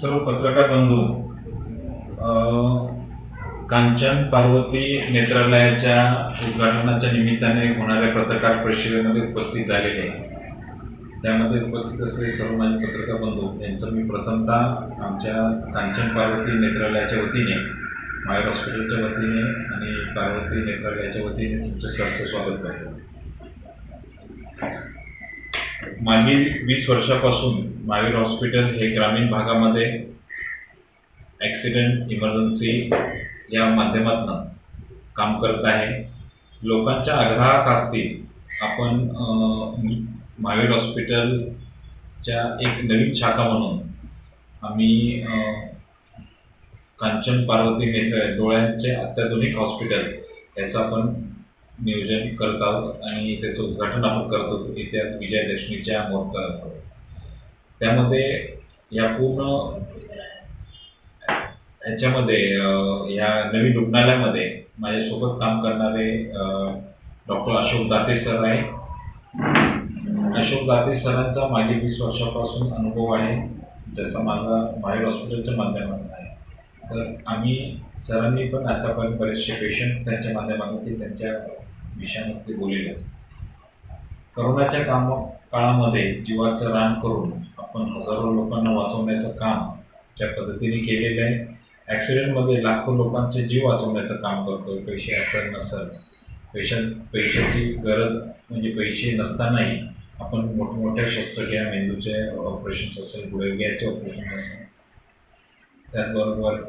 सर्व पत्रकार बंधू कांचन पार्वती नेत्रालयाच्या उद्घाटनाच्या निमित्ताने होणाऱ्या पत्रकार परिषदेमध्ये उपस्थित झालेले त्यामध्ये उपस्थित असलेले सर्व माझे पत्रकार बंधू यांचं मी प्रथमतः आमच्या कांचन पार्वती नेत्रालयाच्या वतीने मायर हॉस्पिटलच्या वतीने आणि पार्वती नेत्रालयाच्या वतीने तुमचं सहर्ष स्वागत करतो. मागील वीस वर्षापासून महावीर हॉस्पिटल हे ग्रामीण भागामध्ये ॲक्सिडेंट इमर्जन्सी या माध्यमातून काम करत आहे. लोकांच्या आग्रहाक असतील आपण महावीर हॉस्पिटलच्या एक नवीन शाखा म्हणून आम्ही कांचन पार्वती नेत्र डोळ्यांचे अत्याधुनिक हॉस्पिटल याचं आपण नियोजन करत आहोत आणि त्याचं उद्घाटन आपण करत होतो येत्या विजयादशमीच्या मुहूर्तावर. त्यामध्ये या पूर्ण ह्याच्यामध्ये ह्या नवीन रुग्णालयामध्ये माझ्यासोबत काम करणारे डॉक्टर अशोक दाते सर आहे. अशोक दाते सरांचा मागील वीस वर्षापासून अनुभव आहे जसा माझा बाहेर हॉस्पिटलच्या माध्यमातून आहे. तर आम्ही सरांनी पण आतापर्यंत बरेचसे पेशंट्स त्यांच्या माध्यमातून ते त्यांच्या विषयामध्ये बोललेलेच. करोनाच्या काम काळामध्ये जीवाचं रान करून आपण हजारो लोकांना वाचवण्याचं काम ज्या पद्धतीने केलेलं आहे. ॲक्सिडेंटमध्ये लाखो लोकांचे जीव वाचवण्याचं काम करतो पैसे असेल नसेल पैशा पैशाची गरज म्हणजे पैसे नसतानाही आपण मोठमोठ्या शस्त्रक्रिया मेंदूचे ऑपरेशन्स असेल गुडघ्याचे ऑपरेशन असेल. त्याचबरोबर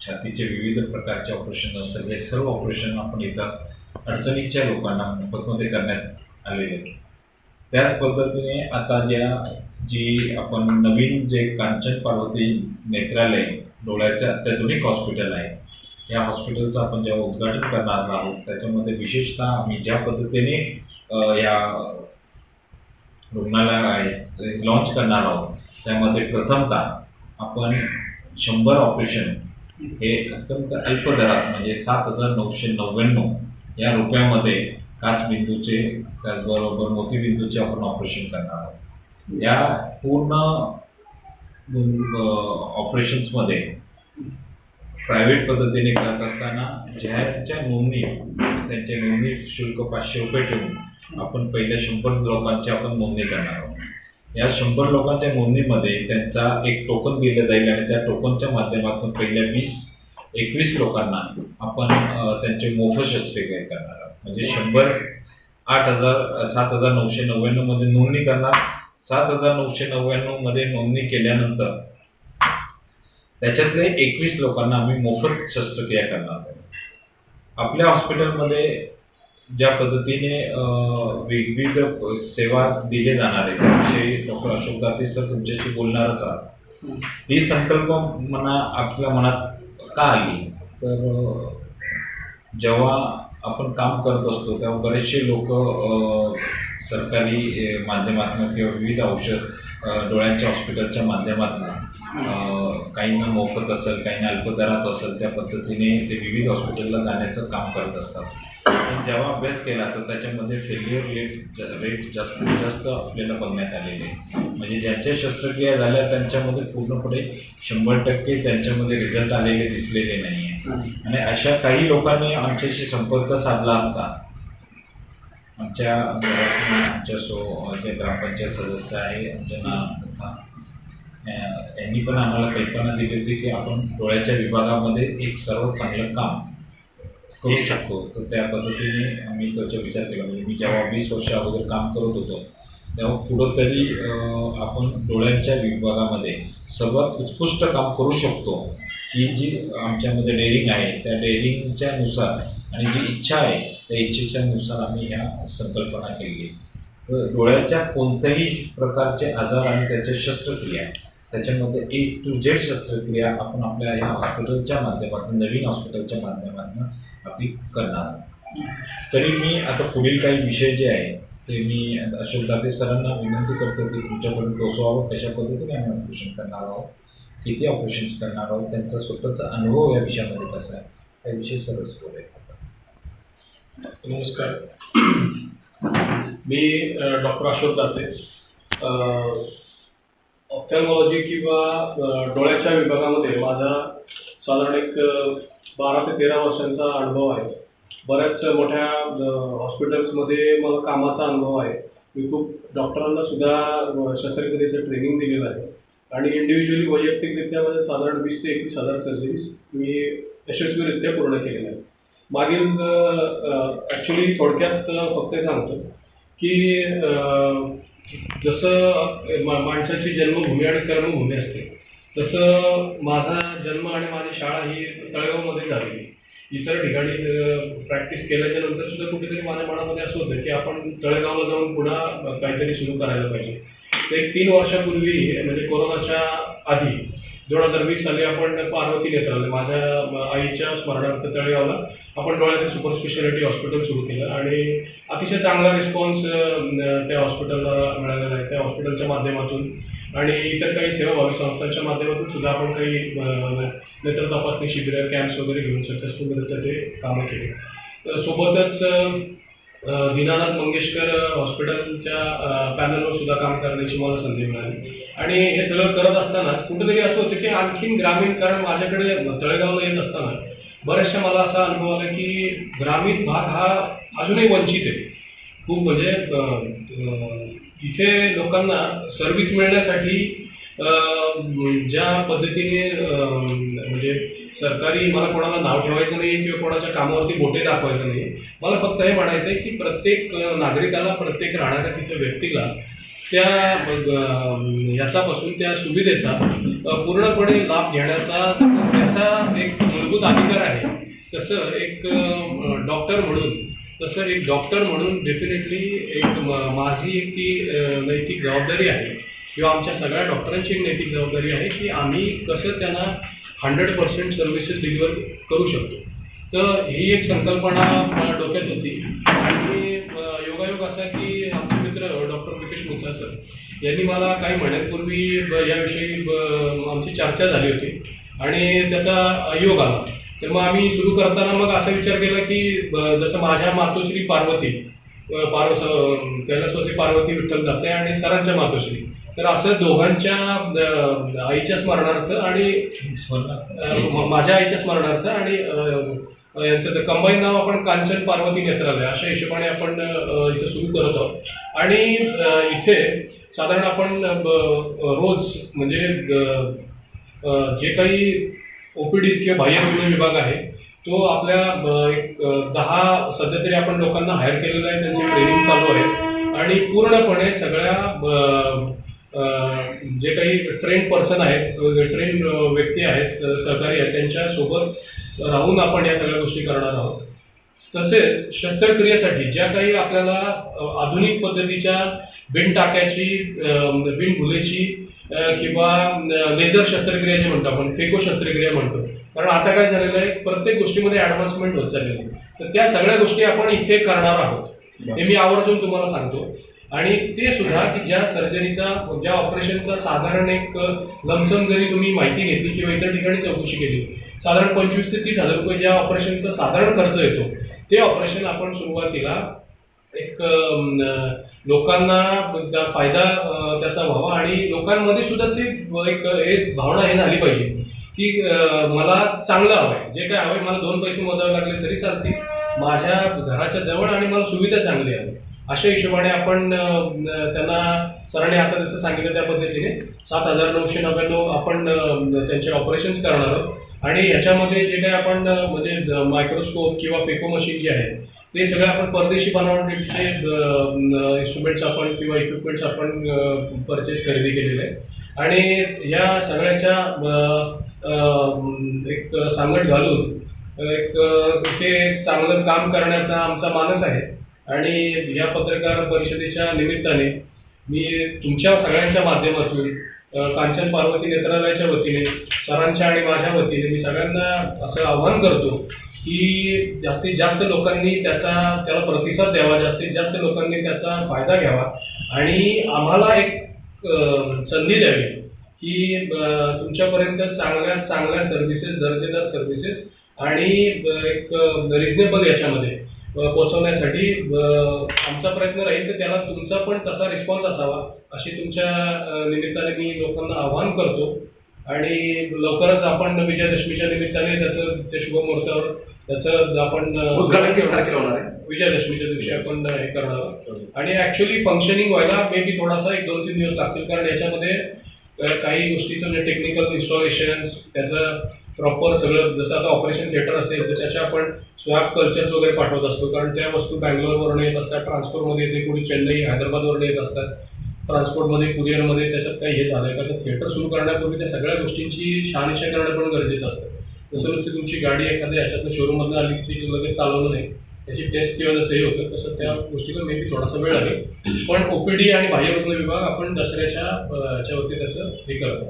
छातीचे विविध प्रकारचे ऑपरेशन असेल. हे सर्व ऑपरेशन आपण इथं अडचणीच्या लोकांना मोफतमध्ये करण्यात आलेले आहे त्याच पद्धतीने आता ज्या जी आपण नवीन जे कांचन पार्वती नेत्रालय डोळ्याचे अत्याधुनिक हॉस्पिटल आहे या हॉस्पिटलचं आपण जेव्हा उद्घाटन करणार आहोत त्याच्यामध्ये विशेषतः आम्ही ज्या पद्धतीने या रुग्णालय आहे लॉन्च करणार आहोत त्यामध्ये प्रथमतः आपण शंभर ऑपरेशन हे अत्यंत अल्प दरात म्हणजे सात हजार नऊशे नव्याण्णव या रुपयामध्ये काचबिंदूचे त्याचबरोबर मोतीबिंदूचे आपण ऑपरेशन करणार आहोत. या पूर्ण ऑपरेशन्समध्ये प्रायव्हेट पद्धतीने करत असताना ज्याच्या नोंदणी त्यांचे नोंदणी शुल्क पाचशे रुपये ठेवून आपण पहिल्या शंभर लोकांची आपण नोंदणी करणार आहोत. या शंभर लोकांच्या नोंदणीमध्ये त्यांचा एक टोकन दिलं जाईल आणि त्या टोकनच्या माध्यमातून पहिल्या वीस एकवीस लोकांना आपण त्यांचे मोफत शस्त्रक्रिया करणार आहोत. म्हणजे शंभर आठ हजार सात हजार नऊशे नव्याण्णवमध्ये नोंदणी करणार. सात हजार नऊशे नव्याण्णवमध्ये नोंदणी केल्यानंतर त्याच्यातले एकवीस लोकांना आम्ही मोफत शस्त्रक्रिया करणार आहोत. आपल्या हॉस्पिटलमध्ये ज्या पद्धतीने विविध सेवा दिले जाणार आहे त्याविषयी डॉक्टर अशोक दाते सर तुमच्याशी बोलणारच आहात. ही. संकल्पना आपल्या मनात का आली तर जेव्हा आपण काम करत असतो तेव्हा बरेचसे लोक सरकारी माध्यमातून किंवा विविध औषध डोळ्यांच्या हॉस्पिटलच्या माध्यमातून काहींना मोफत असेल काहींना अल्प दरात असेल त्या पद्धतीने ते विविध हॉस्पिटलला जाण्याचं काम करत असतात. पण जेव्हा अभ्यास केला तर त्याच्यामध्ये फेल्युअर रेट रेट जास्तीत जास्त आपल्याला बघण्यात आलेले आहे. म्हणजे ज्यांच्या शस्त्रक्रिया झाल्या त्यांच्यामध्ये पूर्णपणे शंभर टक्के त्यांच्यामध्ये रिझल्ट आलेले दिसलेले नाही आहे आणि अशा काही लोकांनी आमच्याशी संपर्क साधला असता आमच्या आमच्या सो जे ग्रामपंचायत सदस्य आहे अ, यांनी पण आम्हाला कल्पना दिली होती की आपण डोळ्याच्या विभागामध्ये एक सर्वात चांगलं काम करू शकतो. तर त्या पद्धतीने आम्ही त्याचा विचार केला. म्हणजे मी जेव्हा वीस वर्ष अगोदर काम करत होतो तेव्हा कुठं तरी अ, आपण डोळ्यांच्या विभागामध्ये सर्वात उत्कृष्ट काम करू शकतो ही जी आमच्यामध्ये डेअरिंग आहे त्या डेअरिंगच्या नुसार आणि जी इच्छा आहे त्या इच्छेच्या नुसार आम्ही ह्या संकल्पना केली तर डोळ्याच्या कोणत्याही प्रकारचे आजार आणि त्याच्या शस्त्रक्रिया त्याच्यामध्ये ए टू झेड शस्त्रक्रिया आपण आपल्या या हॉस्पिटलच्या माध्यमातून नवीन हॉस्पिटलच्या माध्यमातून आपली करणार आहोत. तरी मी आता पुढील काही विषय जे आहे ते मी अशोक दाते सरांना विनंती करतो की तुमच्याकडून पोहोचवावं कशा पद्धतीने आम्ही ऑपरेशन करणार आहोत किती ऑपरेशन्स करणार आहोत त्यांचा स्वतःचा अनुभव या विषयामध्ये कसा आहे त्याविषयी सरस बोलेल नमस्कार. मी डॉक्टर अशोक दाते. अ, ऑप्थॅल्मॉलॉजी किंवा डोळ्याच्या विभागामध्ये माझा साधारण एक बारा ते तेरा वर्षांचा अनुभव आहे. बऱ्याच मोठ्या हॉस्पिटल्समध्ये मला कामाचा अनुभव आहे. मी खूप डॉक्टरांना सुद्धा शस्त्रक्रियेचं ट्रेनिंग दिलेलं आहे. आणि इंडिव्हिज्युअली वैयक्तिकरित्या माझ्या साधारण वीस ते एकवीस हजार सर्जरीज मी यशस्वीरित्या पूर्ण केलेल्या आहेत. मागील ॲक्च्युली थोडक्यात फक्त सांगतो की जसं मा माणसाची जन्मभूमी आणि कर्मभूमी असते तसं माझा जन्म आणि माझी शाळा ही तळेगावमध्ये झालेली. इतर ठिकाणी प्रॅक्टिस केल्याच्यानंतर सुद्धा कुठेतरी माझ्या मनामध्ये असं होतं की आपण तळेगावला जाऊन पुन्हा काहीतरी सुरू करायला पाहिजे. तर एक तीन वर्षापूर्वी म्हणजे कोरोनाच्या आधी दोन हजार वीस साली आपण पार्वती नेत्रालय माझ्या आईच्या स्मरणार्थ तळेगावला आपण डोळ्याचं सुपर स्पेशालिटी हॉस्पिटल सुरू केलं आणि अतिशय चांगला रिस्पॉन्स त्या हॉस्पिटलला मिळालेला आहे. त्या हॉस्पिटलच्या माध्यमातून आणि इतर काही सेवाभावी संस्थांच्या माध्यमातून सुद्धा आपण काही नेत्र तपासणी शिबिरं कॅम्प्स वगैरे घेऊन सक्सेसफुलरित्या ते कामं केले. तर सोबतच दीनानाथ मंगेशकर हॉस्पिटलच्या पॅनलवर सुद्धा काम करण्याची मला संधी मिळाली. आणि हे सगळं करत असतानाच कुठेतरी असं होतं की आणखीन ग्रामीण कारण माझ्याकडे तळेगावला येत असताना बऱ्याचशा मला असा अनुभव आला की ग्रामीण भाग हा अजूनही वंचित आहे. खूप म्हणजे इथे लोकांना सर्व्हिस मिळण्यासाठी ज्या पद्धतीने म्हणजे सरकारी मला कोणाला नाव ठेवायचं नाही किंवा कोणाच्या कामावरती बोटे दाखवायचं नाही. मला फक्त हे म्हणायचं आहे की प्रत्येक नागरिकाला प्रत्येक राहणाऱ्या तिथे व्यक्तीला त्या याचापासून त्या सुविधेचा पूर्णपणे लाभ घेण्याचा त्याचा एक मूलभूत अधिकार आहे. तसं एक डॉक्टर म्हणून तसं एक डॉक्टर म्हणून डेफिनेटली एक माझी एक ती नैतिक जबाबदारी आहे. किंवा आमच्या सगळ्या डॉक्टरांची एक नैतिक जबाबदारी आहे की आम्ही कसं त्यांना हंड्रेड पर्सेंट सर्व्हिसेस डिलिव्हर करू शकतो. तर ही एक संकल्पना डोक्यात होती. आणि योगायोग असा की आमचे मित्र डॉक्टर विकेश मुथा सर यांनी मला काही महिन्यांपूर्वी याविषयी आमची चर्चा झाली होती. आणि त्याचा योग आला. तर मग आम्ही सुरू करताना मग असा विचार केला की जसं माझ्या मातोश्री पार्वती पार्व कैलासवासी पार्वती विठ्ठल जाते आणि सरांच्या मातोश्री. तर असं दोघांच्या आईच्या स्मरणार्थ आणि माझ्या आईच्या स्मरणार्थ आणि यांचं तर कंबाईन नाव आपण कांचन पार्वती नेत्रालय अशा हिशोबाने आपण इथं सुरू करत आहोत. आणि इथे साधारण आपण रोज म्हणजे जे काही ओपीडीज किंवा बाह्य रुग्ण विभाग आहे तो आपल्या एक दहा सध्या तरी आपण लोकांना हायर केलेलं आहे त्यांची ट्रेनिंग चालू आहे. आणि पूर्णपणे सगळ्या जे काही ट्रेन पर्सन आहेत ट्रेन व्यक्ती आहेत सहकारी आहेत त्यांच्यासोबत राहून आपण या सगळ्या गोष्टी करणार आहोत. तसेच शस्त्रक्रियेसाठी ज्या काही आपल्याला आधुनिक पद्धतीच्या बिन टाक्याची बिन भुलेची किंवा लेझर शस्त्रक्रिया जे म्हणतो आपण फेको शस्त्रक्रिया म्हणतो. कारण आता काय झालेलं आहे प्रत्येक गोष्टीमध्ये ॲडव्हान्समेंट होत चाललेली आहे. तर त्या सगळ्या गोष्टी आपण इथे करणार आहोत. हे मी आवर्जून तुम्हाला सांगतो. आणि ते सुद्धा की ज्या सर्जरीचा ज्या ऑपरेशनचा साधारण एक लमसम जरी तुम्ही माहिती घेतली किंवा इतर ठिकाणी चौकशी केली साधारण पंचवीस ते तीस हजार रुपये ज्या ऑपरेशनचा साधारण खर्च येतो ते ऑपरेशन आपण सुरुवातीला एक लोकांना त्या फायदा त्याचा व्हावा आणि लोकांमध्ये सुद्धा ती एक एक भावना हे झाली पाहिजे की मला चांगलं हवं आहे जे काय हवं आहे मला दोन पैसे मोजावे लागले तरी चालतील. माझ्या घराच्या जवळ आणि मला सुविधा चांगली हवी. अशा हिशोबाने आपण त्यांना सरांनी आता जसं सांगितलं त्या पद्धतीने सात हजार नऊशे नव्याण्णव आपण त्यांचे ऑपरेशन्स करणार आहोत. आणि याच्यामध्ये जे काही आपण म्हणजे मायक्रोस्कोप किंवा फेको मशीन जे आहे ते सगळं आपण परदेशी बनावटीचे इन्स्ट्रुमेंट्स आपण किंवा इक्विपमेंट्स आपण परचेस खरेदी केलेले आहे आणि या सगळ्याच्या एक सांगड घालून एक ते चांगलं काम करण्याचा आमचा मानस आहे. आणि या पत्रकार परिषदेच्या निमित्ताने मी तुमच्या सगळ्यांच्या माध्यमातून कांचन पार्वती नेत्रालयाच्या वतीने सरांच्या आणि माझ्या वतीने मी सगळ्यांना असं आव्हान करतो की जास्तीत जास्त लोकांनी त्याचा त्याला प्रतिसाद द्यावा जास्तीत जास्त लोकांनी त्याचा फायदा घ्यावा. आणि आम्हाला एक संधी द्यावी की तुमच्यापर्यंत चांगल्या चांगल्या सर्व्हिसेस दर्जेदार सर्व्हिसेस आणि एक रिजनेबल याच्यामध्ये पोचवण्यासाठी आमचा प्रयत्न राहील तर त्याला तुमचा पण तसा रिस्पॉन्स असावा अशी तुमच्या निमित्ताने मी लोकांना आवाहन करतो. आणि लवकरच आपण विजयादशमीच्या निमित्ताने त्याचं त्या शुभमुहूर्तावर त्याचं आपण उद्घाटन किती तारखेला होणार आहे. विजयादशमीच्या दिवशी आपण हे करणार आहोत. आणि ऍक्च्युली फंक्शनिंग व्हायला मे बी थोडासा एक दोन तीन दिवस लागतील कारण याच्यामध्ये काही गोष्टीचं म्हणजे टेक्निकल इन्स्टॉलेशन त्याचं प्रॉपर सगळं जसं आता ऑपरेशन थिएटर असेल तर त्याच्या आपण स्वॅप कल्चर्स वगैरे पाठवत असतो. कारण त्या वस्तू बँगलोरवरून येत असतात ट्रान्सपोर्टमध्ये येते कोणी चेन्नई हैदराबादवरून येत असतात. ट्रान्सपोर्टमध्ये कुरिअरमध्ये त्याच्यात काही हे झालं का तर थिएटर सुरू करण्यापूर्वी त्या सगळ्या गोष्टींची शहानिशा करणं पण गरजेचं असतं. जसं नुसती तुमची गाडी एखाद्या ह्याच्यातनं शोरूममधनं आली की ती लगेच चालवलं नाही त्याची टेस्ट किंवा जसं हे होतं तसं त्या गोष्टीला मे बी थोडासा वेळ लागेल. पण ओपीडी आणि बाह्यरुग्ण विभाग आपण दसऱ्याच्या अं, ह्याच्यावरती त्याचं हे करत.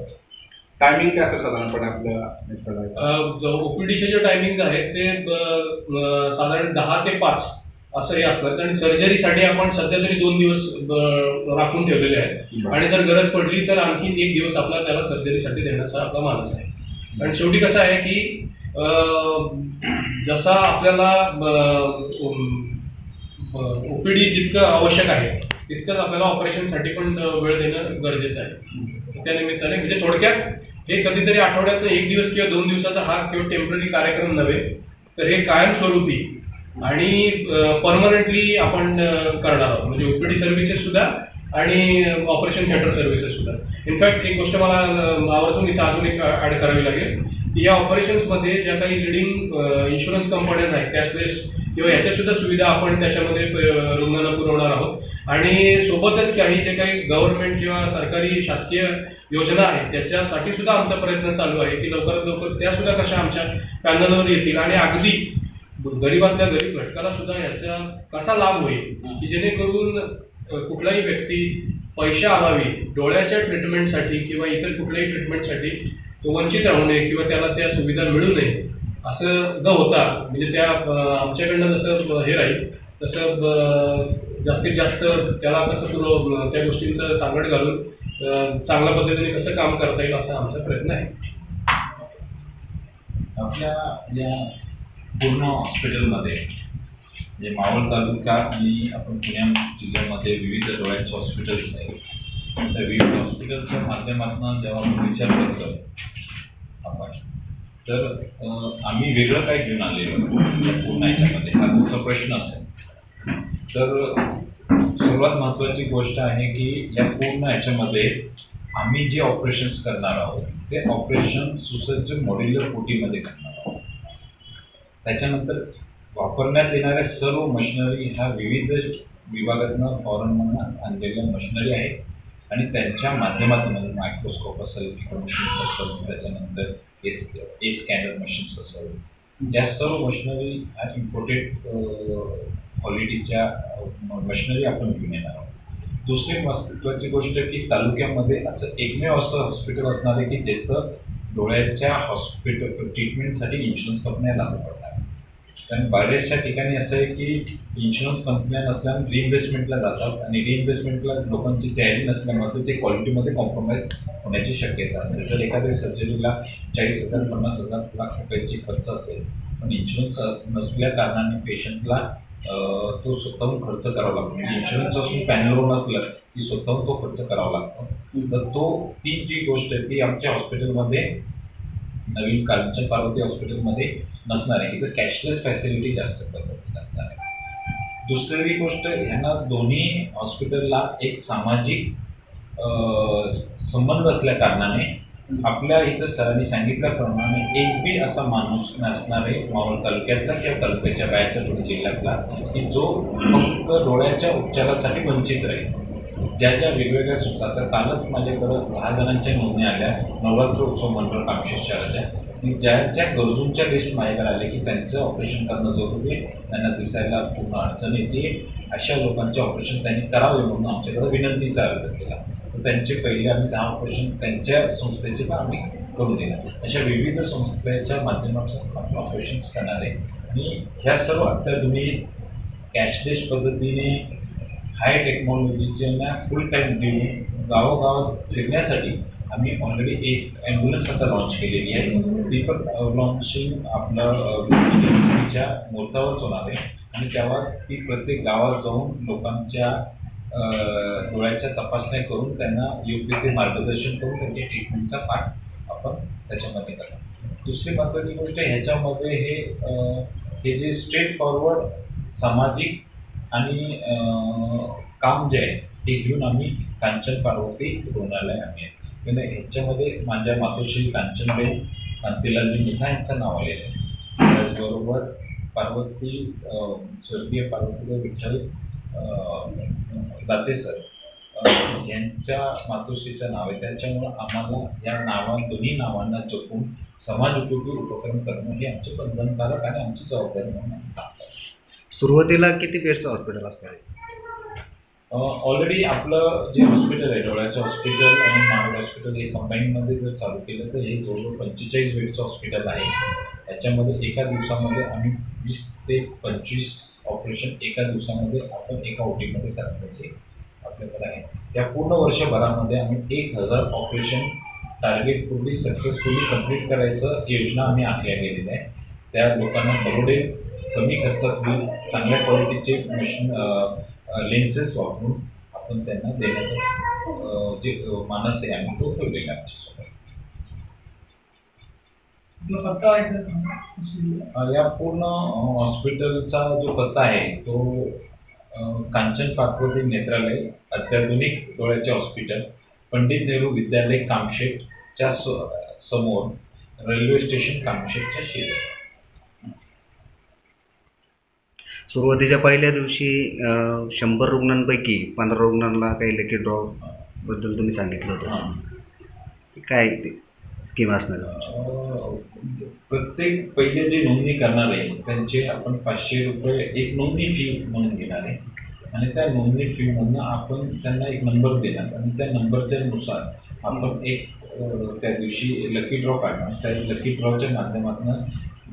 टायमिंग काय असेल साधारणपणे आपल्या ओपीडीचे जे टायमिंग्स आहेत ते साधारण दहा ते पाच असं हे असणार. आणि सर्जरीसाठी आपण सध्या तरी दोन दिवस राखून ठेवलेले आहेत. आणि जर गरज पडली तर आणखी एक दिवस आपला त्याला सर्जरीसाठी देण्याचा आपला मानस आहे. आणि शेवटी कसं आहे की जसा आपल्याला ओपीडी जितकं आवश्यक आहे तितकंच आपल्याला ऑपरेशनसाठी पण वेळ देणं गरजेचं आहे. त्या निमित्ताने म्हणजे थोडक्यात हे कधीतरी आठवड्यात एक दिवस किंवा दोन दिवसाचा हा किंवा टेंपररी कार्यक्रम नव्हे तर हे कायमस्वरूपी आणि परमनंटली आपण करणार आहोत. म्हणजे ओपीडी सर्व्हिसेस सुद्धा आणि ऑपरेशन थिएटर सर्व्हिसेस सुद्धा. इनफॅक्ट एक गोष्ट मला आवर्जून इथं अजून एक ॲड करावी लागेल. की या ऑपरेशन्समध्ये ज्या काही लिडिंग इन्शुरन्स कंपन्याज आहेत कॅशलेस किंवा याच्यासुद्धा सुविधा आपण त्याच्यामध्ये रुग्णांना पुरवणार आहोत. आणि सोबतच काही जे काही गव्हर्नमेंट किंवा सरकारी शासकीय योजना आहेत त्याच्यासाठी सुद्धा आमचा प्रयत्न चालू आहे की लवकरात लवकर त्यासुद्धा कशा आमच्या पॅनलवर येतील. आणि अगदी गरीबातल्या गरीब घटकाला सुद्धा याचा कसा लाभ होईल की जेणेकरून कुठलाही व्यक्ती पैशाअभावी डोळ्याच्या ट्रीटमेंटसाठी किंवा इतर कुठल्याही ट्रीटमेंटसाठी तो वंचित राहू नये किंवा त्याला त्या सुविधा मिळू नये असं न होता म्हणजे त्या आमच्याकडनं जसं हे राहील तसं जास्तीत जास्त त्याला कसं पुरव त्या गोष्टींचं सांगड घालून चांगल्या पद्धतीने कसं काम करता येईल असा आमचा प्रयत्न आहे. आपल्या या पूर्ण हॉस्पिटलमध्ये म्हणजे मावळ तालुका आणि आपण पुण्या जिल्ह्यामध्ये विविध डोळ्यांचे हॉस्पिटल्स आहेत. त्या विविध हॉस्पिटलच्या माध्यमातून जेव्हा आपण विचार करतो आपण तर आम्ही वेगळं काय घेऊन आलेलो या पूर्ण याच्यामध्ये. हा तुमचा प्रश्न असेल. तर सर्वात महत्त्वाची गोष्ट आहे की या पूर्ण याच्यामध्ये आम्ही जे ऑपरेशन्स करणार आहोत ते ऑपरेशन सुसज्ज मॉड्युलर कोटीमध्ये करणार आहोत. त्याच्यानंतर वापरण्यात येणाऱ्या सर्व मशिनरी ह्या विविध विभागातनं फॉरेनमधनं आणलेल्या मशिनरी आहेत. आणि त्यांच्या माध्यमातून म्हणजे मायक्रोस्कोप असेल मशीन्स असेल त्याच्यानंतर एस ए स्कॅनर मशीन्स असेल. या सर्व मशिनरी ह्या इम्पोर्टेड क्वालिटीच्या मशिनरी आपण घेऊन येणार आहोत. दुसरी महत्त्वाची गोष्ट की तालुक्यामध्ये असं एकमेव असं हॉस्पिटल असणार आहे की जिथं डोळ्याच्या हॉस्पिटल ट्रीटमेंटसाठी इन्शुरन्स कंपन्या लागू पडतात. कारण बऱ्याचशा ठिकाणी असं आहे की इन्शुरन्स कंपन्या नसल्यामुळे रिइन्व्हेस्टमेंटला जातात आणि रिइन्व्हेस्टमेंटला लोकांची तयारी नसल्यामुळे ते क्वालिटीमध्ये कॉम्प्रोमाइज होण्याची शक्यता असते. जर एखाद्या सर्जरीला चाळीस हजार पन्नास हजार लाख रुपयांची खर्च असेल पण इन्शुरन्स नसल्या कारणाने पेशंटला तो स्वतःहून खर्च करावा लागतो. म्हणजे इन्शुरन्स असून पॅनलवर नसलं की स्वतःहून तो खर्च करावा लागतो. तर तो ती जी गोष्ट आहे ती आमच्या हॉस्पिटलमध्ये नवीन कालच्या पार्वती हॉस्पिटलमध्ये नसणार आहे. इथं कॅशलेस फॅसिलिटी जास्त पद्धतीने असणार आहे. दुसरी गोष्ट ह्यांना दोन्ही हॉस्पिटलला एक सामाजिक संबंध असल्या कारणाने आपल्या इथं सरांनी सांगितल्याप्रमाणे एक बी असा माणूस नसणार आहे मावळ तालुक्यातला किंवा तालुक्याच्या बाहेरच्या थोडी जिल्ह्यातला की जो फक्त डोळ्याच्या उपचारासाठी वंचित राहील. ज्या ज्या वेगवेगळ्या सूचना तर कालच माझ्याकडं दहा जणांच्या नोंदणी आल्या. नवरात्र उत्सव मंडळ कामशेष शहराच्या की ज्या ज्या गरजूंच्या लिस्ट माझ्याकडे आले की त्यांचं ऑपरेशन करणं जरुरी आहे त्यांना दिसायला पूर्ण अडचण येते. अशा लोकांचे ऑपरेशन त्यांनी करावे म्हणून आमच्याकडे विनंतीचा अर्ज केला. तर त्यांचे पहिले आम्ही दहा ऑपरेशन त्यांच्या संस्थेचे पण आम्ही करून दिलं. अशा विविध संस्थेच्या माध्यमातून आपण ऑपरेशन्स करणार. आहे आणि ह्या सर्व अत्याधुनिक कॅशलेस पद्धतीने हाय टेक्नॉलॉजीच्यांना फुल टाईम देऊन गावोगावात फिरण्यासाठी आम्ही ऑलरेडी एक ॲम्ब्युलन्स आता लॉन्च केलेली आहे. ती पण लॉन्चिंग आपलं च्या मुहूर्तावरच होणार आहे. आणि तेव्हा ती प्रत्येक गावात जाऊन लोकांच्या डोळ्याच्या तपासण्या करून त्यांना योग्य ते मार्गदर्शन करून त्यांच्या ट्रीटमेंटचा पाठ आपण त्याच्यामध्ये करतो दुसरी महत्त्वाची गोष्ट ह्याच्यामध्ये हे हे जे स्ट्रेट फॉरवर्ड सामाजिक आणि काम जे आहे हे घेऊन आम्ही कांचन पार्वती रुग्णालय आम्ही की नाही ह्याच्यामध्ये माझ्या मातोश्री कांचनबेन कांतीलालजी मिठा यांचं नाव आलेलं आहे. त्याचबरोबर पार्वती स्वर्गीय पार्वतीदेव विठ्ठल दाते सर यांच्या मातोश्रीचं नाव आहे. त्याच्यामुळं आम्हाला या नावा दोन्ही नावांना जपून समाज उपयोगी उपक्रम करणं हे आमचे बंधनकारक आणि आमची जबाबदारी म्हणून आम्ही काम सुरुवातीला किती बेडचं हॉस्पिटल असणार आहे? ऑलरेडी आपलं जे हॉस्पिटल आहे डोळ्याचं हॉस्पिटल आणि नागपूर हॉस्पिटल हे कंबाईनमध्ये जर चालू केलं तर हे जवळजवळ पंचेचाळीस बेडचं हॉस्पिटल आहे. याच्यामध्ये एका दिवसामध्ये आम्ही वीस ते पंचवीस ऑपरेशन एका दिवसामध्ये आपण एका ओटीमध्ये करायचे आपल्याकडे आहे. या पूर्ण वर्षभरामध्ये आम्ही एक हजार ऑपरेशन टार्गेट पूर्वी सक्सेसफुली कंप्लीट करायचं योजना आम्ही आखल्या गेलेली आहे. त्या लोकांना परवडेल कमी खर्चात होईल चांगल्या क्वालिटीचे मशीन लेन्सेस वापरून आपण त्यांना देण्याचं जे मानस आहे आम्ही तो ठेवलेला? अ, या पूर्ण हॉस्पिटलचा जो पत्ता आहे तो कांचन पार्वती नेत्रालय अत्याधुनिक डोळ्याचे हॉस्पिटल पंडित नेहरू विद्यालय कामशेतच्या समोर रेल्वे स्टेशन कामशेतच्या शेजारी. सुरुवातीच्या पहिल्या दिवशी शंभर रुग्णांपैकी पंधरा रुग्णांना काही लकी ड्रॉ बद्दल तुम्ही सांगितलं होतं. काय स्कीम असणार प्रत्येक पहिले जे नोंदणी करणार आहे त्यांचे आपण पाचशे रुपये एक नोंदणी फी म्हणून घेणार आहे. आणि त्या नोंदणी फीमधनं आपण त्यांना एक नंबर देणार. आणि त्या नंबरच्या नुसार आपण एक त्या दिवशी लकी ड्रॉ काढणार. त्या लकी ड्रॉच्या माध्यमातून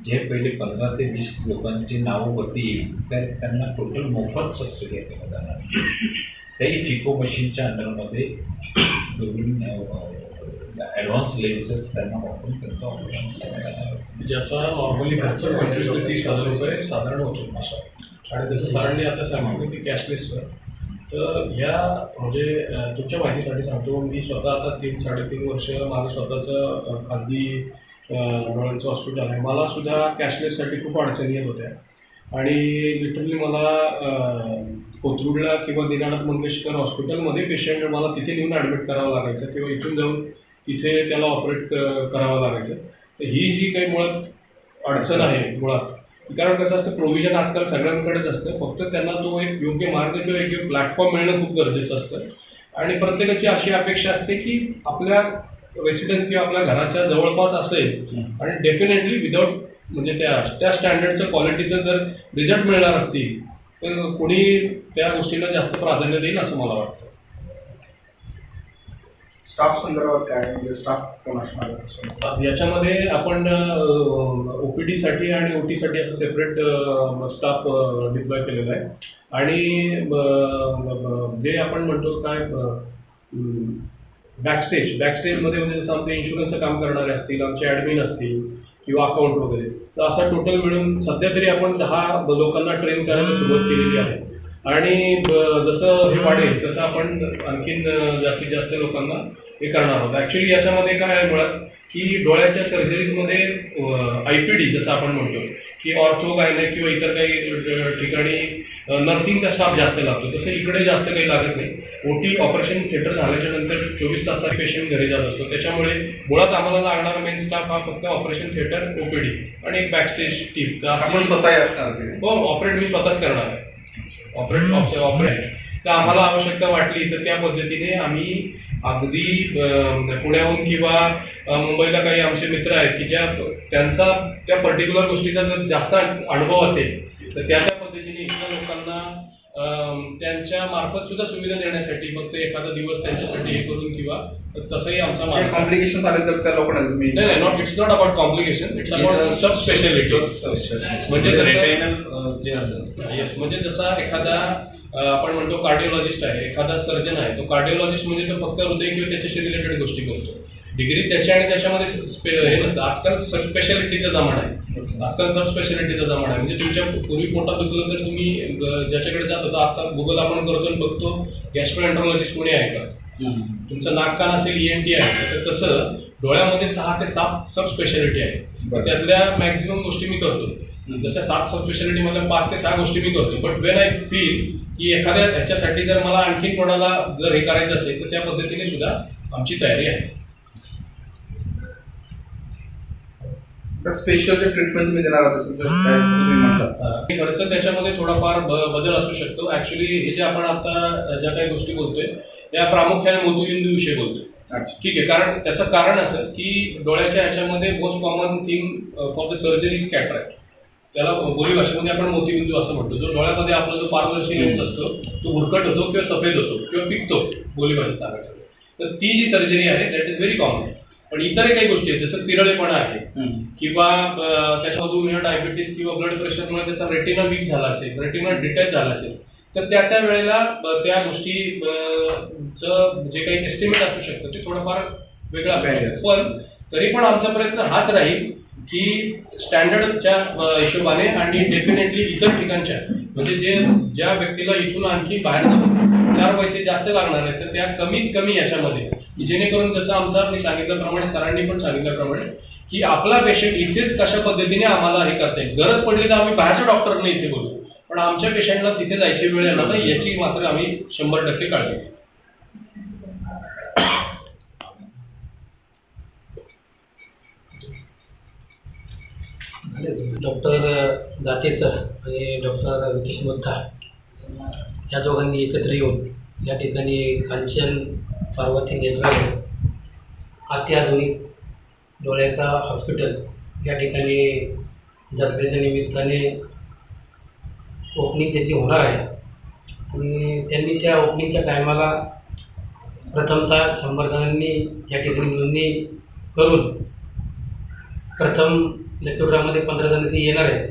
जे पहिले पंधरा ते वीस लोकांची नावं वरती येईल त्या त्यांना टोटल मोफत शस्त्रक्रिया केल्या जाणार. त्याही फिको मशीनच्या अंडरमध्ये दुर्बीण ॲडव्हान्स लेन्सेस त्यांना वापरून त्यांचं ऑपरेशन करण्यात ज्याचा नॉर्मली खर्च पंचवीस ते तीस हजार रुपये साधारण होतो असा आणि जसं सरांनी आता सांगितलं की कॅशलेस तर ह्या म्हणजे तुमच्या माहितीसाठी सांगतो मी स्वतः आता तीन साडेतीन वर्ष माझं स्वतःचं खाजगी डोळ्यांचं हॉस्पिटल आहे. मला सुद्धा कॅशलेससाठी खूप अडचणी येत होत्या. आणि लिटरली मला अं, कोथरूडला किंवा दिनानाथ मंगेशकर हॉस्पिटलमध्ये पेशंट मला तिथे नेऊन ॲडमिट करावं लागायचं किंवा इथून जाऊन तिथे त्याला ऑपरेट करावं लागायचं. तर ही जी काही मुळात अडचण आहे मुळात कारण कसं असतं प्रोव्हिजन आजकाल सगळ्यांकडेच असतं. फक्त त्यांना तो एक योग्य मार्ग किंवा एक प्लॅटफॉर्म मिळणं खूप गरजेचं असतं. आणि प्रत्येकाची अशी अपेक्षा असते की आपल्या रेसिडेन्स किंवा आपल्या घराच्या जवळपास असेल आणि डेफिनेटली विदाऊट म्हणजे त्या त्या स्टँडर्डचं क्वालिटीचं जर रिझल्ट मिळणार असतील तर कोणी त्या गोष्टीला जास्त प्राधान्य देईल असं मला वाटतं. स्टाफ संदर्भात काय म्हणजे स्टाफ कोण असणार आहे? याच्यामध्ये आपण ओ पी डीसाठी आणि ओ टीसाठी असं सेपरेट स्टाफ डिप्लॉय केलेला आहे. आणि जे आपण म्हणतो काय बॅकस्टेज बॅकस्टेजमध्ये म्हणजे जसं आमचे इन्शुरन्सचं काम करणारे असतील आमचे ॲडमिन असतील किंवा अकाउंट वगैरे तर असा टोटल मिळून सध्या तरी आपण दहा लोकांना ट्रेन करायला सुरुवात केलेली आहे. आणि जसं हे वाढेल तसं आपण आणखीन जास्तीत जास्त लोकांना हे करणार आहोत. ॲक्च्युली याच्यामध्ये काय आहे मुळात की डोळ्याच्या सर्जरीजमध्ये आय पी डी जसं आपण म्हणतो की ऑर्थो गायनेक किंवा इतर काही ठिकाणी नर्सिंगचा स्टाफ जास्त लागतो. तसं इकडे जास्त काही लागत नाही. ओटी ऑपरेशन थिएटर झाल्याच्यानंतर चोवीस तासात पेशंट घरी जात असतो. त्याच्यामुळे मुळात आम्हाला लागणारा मेन स्टाफ हा फक्त ऑपरेशन थिएटर ओपीडी आणि एक बॅकस्टेज टीम आपण स्वतःही असणार. हो ऑपरेट मी स्वतःच करणार. आहे ऑपरेट ऑपरेट तर आम्हाला आवश्यकता वाटली तर त्या पद्धतीने आम्ही अगदी पुण्याहून किंवा मुंबईला काही आमचे मित्र आहेत की ज्या त्यांचा त्या पर्टिक्युलर गोष्टीचा जर जास्त अनुभव असेल तर त्या त्या पद्धतीने इथल्या लोकांना त्यांच्या मार्फत सुद्धा सुविधा देण्यासाठी फक्त एखादा दिवस त्यांच्यासाठी हे करून किंवा तसंही आमचा आहे. कॉम्प्लिकेशन आले तर त्या लोकांना तुम्ही नाही नाही not it's not about complication it's about sub speciality म्हणजे जसं म्हणजे जसा एखादा आपण म्हणतो कार्डिओलॉजिस्ट आहे एखादा सर्जन आहे तो कार्डिओलॉजिस्ट म्हणजे तो फक्त हृदय किंवा त्याच्याशी रिलेटेड गोष्टी करतो डिग्री त्याच्या आणि त्याच्यामध्ये स्पे- हे नसतं. आजकाल स्पेशालिटीचा जमाना आहे. आजकाल सब स्पेशालिटीचा जमाना आहे. म्हणजे तुमच्या पूर्वी पोटात दुखलं तर तुम्ही ज्याच्याकडे जात होता आता गुगल आपण करतो आणि बघतो गॅस्ट्रोएन्ट्रोलॉजिस्ट कोणी आहे का? तुमचं नाक कान असेल ई एन टी आहे. तर तसं डोळ्यामध्ये सहा ते सात सब स्पेशालिटी आहे. त्यातल्या मॅक्झिमम गोष्टी मी करतो. जशा सात सब स्पेशालिटी मधल्या पाच ते सहा गोष्टी मी करतो. बट वेन आय फील की एखाद्या ह्याच्यासाठी जर मला आणखीन कोणाला जर हे करायचं असेल तर त्या पद्धतीने सुद्धा आमची तयारी आहे. स्पेशल जे ट्रीटमेंट तुम्ही देणार आहात तुम्ही खर्च त्याच्यामध्ये थोडाफार बदल असू शकतो. ऍक्च्युली हे जे आपण आता ज्या काही गोष्टी बोलतोय त्या प्रामुख्याने मोतीबिंदू विषयी बोलतोय. ठीक आहे. कारण त्याचं कारण असं की डोळ्याच्या ह्याच्यामध्ये most common thing for the surgery is cataract त्याला बोली भाषेमध्ये आपण मोतीबिंदू असं म्हणतो. जो डोळ्यामध्ये आपला जो पारदर्शी लेन्स असतो तो भुरकट होतो किंवा सफेद होतो किंवा पिकतो बोली भाषेत सांगायचं तर ती जी सर्जरी आहे दॅट इज व्हेरी कॉमन पण इतरही काही गोष्टी आहेत जसं तिरळेपणा आहे किंवा त्याच्यामधून डायबिटीस किंवा ब्लड प्रेशरमुळे त्याचा रेटिना वीक झाला असेल रेटिना डिटॅच झाला असेल तर त्या त्या वेळेला त्या गोष्टी जे काही एस्टिमेट असू शकतं ते थोडंफार वेगळं असू शकतं. पण तरी पण आमचा प्रयत्न हाच राहील की स्टँडर्डच्या हिशोबाने आणि डेफिनेटली इतर ठिकाणच्या. म्हणजे जे ज्या व्यक्तीला इथून आणखी बाहेर जाऊन चार पैसे जास्त लागणार आहेत तर त्या कमीत कमी याच्यामध्ये. जेणेकरून जसं आमचा मी सांगितल्याप्रमाणे सरांनी पण सांगितल्याप्रमाणे की आपला पेशंट इथेच कशा पद्धतीने आम्हाला हे करता येईल. गरज पडली तर आम्ही बाहेरच्या डॉक्टरने इथे बोलू. पण आमच्या पेशंटला तिथे जायची वेळ येणार नाही याची मात्र आम्ही शंभर टक्के काळजी घेऊ. डॉक्टर दाते सर आणि डॉक्टर विकेश मुद्दा या दोघांनी एकत्र येऊन या ठिकाणी कांचन पार्वती नेत्रालय अत्याधुनिक डोळ्याचा हॉस्पिटल या ठिकाणी दसऱ्याच्या निमित्ताने ओपनिंग त्याची होणार आहे. आणि त्यांनी त्या ओपनिंगच्या टायमाला प्रथमतः शंभर जणांनी या ठिकाणी नोंदणी करून प्रथम लॅक्टोग्राममध्ये पंधरा जण ते येणार आहेत.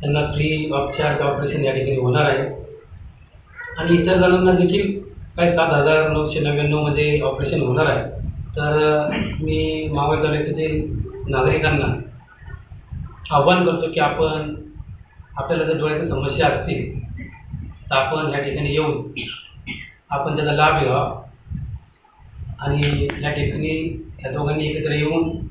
त्यांना फ्री ऑफ चार्ज ऑपरेशन या ठिकाणी होणार आहे. आणि इतर जणांना देखील काही सात हजार नऊशे नव्याण्णवमध्ये ऑपरेशन होणार आहे. तर मी मावळ तालुक्यातील नागरिकांना आव्हान करतो की आपण आपल्याला जर डोळ्याच्या समस्या असतील तर आपण या ठिकाणी येऊन आपण त्याचा लाभ घ्यावा. आणि या ठिकाणी या दोघांनी एकत्र येऊन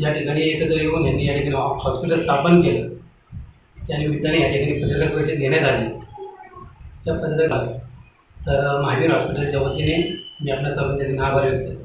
या ठिकाणी एकत्र येऊन यांनी या ठिकाणी हॉस्पिटल स्थापन केलं. त्या निमित्ताने या ठिकाणी पत्रकार परिषद घेण्यात आली. त्या पत्रकार तर महावीर हॉस्पिटलच्या वतीने मी आपल्या सर्वांचे आभार व्यक्त करतो